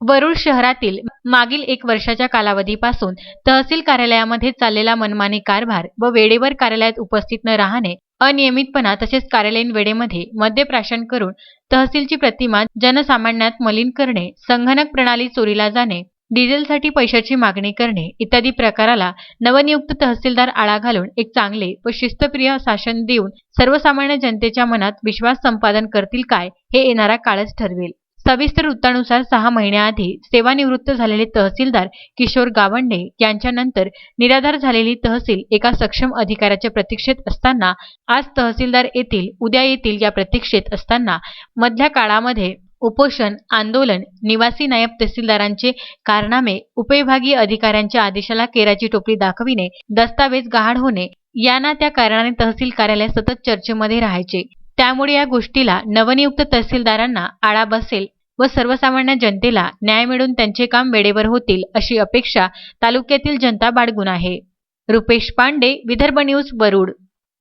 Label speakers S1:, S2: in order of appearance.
S1: वरुड शहरातील मागील एक वर्षाच्या कालावधीपासून तहसील कार्यालयामध्ये चाललेला मनमानी कारभार व वेळेवर कार्यालयात उपस्थित न राहणे अनियमितपणा तसेच कार्यालयीन वेळेमध्ये मद्यप्राशन करून तहसीलची प्रतिमा जनसामान्यात मलिन करणे संगणक प्रणाली चोरीला जाणे डिझेलसाठी पैशाची मागणी करणे इत्यादी प्रकाराला नवनियुक्त तहसीलदार आळा घालून एक चांगले व शिस्तप्रिय शासन देऊन सर्वसामान्य जनतेच्या मनात विश्वास संपादन करतील काय हे येणारा काळच ठरवेल. सविस्तर वृत्तानुसार सहा महिन्याआधी सेवानिवृत्त झालेले तहसीलदार किशोर गावंडे यांच्यानंतर निराधार झालेली तहसील एका सक्षम अधिकाऱ्याच्या प्रतीक्षेत असताना आज तहसीलदार येतील उद्या येतील या प्रतीक्षेत असताना मधल्या काळामध्ये उपोषण आंदोलन निवासी नायब तहसीलदारांचे कारनामे उपविभागीय अधिकाऱ्यांच्या आदेशाला केराची टोपली दाखविणे दस्तावेज गहाळ होणे यांना त्या कारणाने तहसील कार्यालय सतत चर्चेमध्ये राहायचे. त्यामुळे या गोष्टीला नवनियुक्त तहसीलदारांना आळा बसेल व सर्वसामान्य जनतेला न्याय मिळून त्यांचे काम वेळेवर होतील अशी अपेक्षा तालुक्यातील जनता बाळगून आहे. रुपेश पांडे विदर्भ न्यूज वरुड.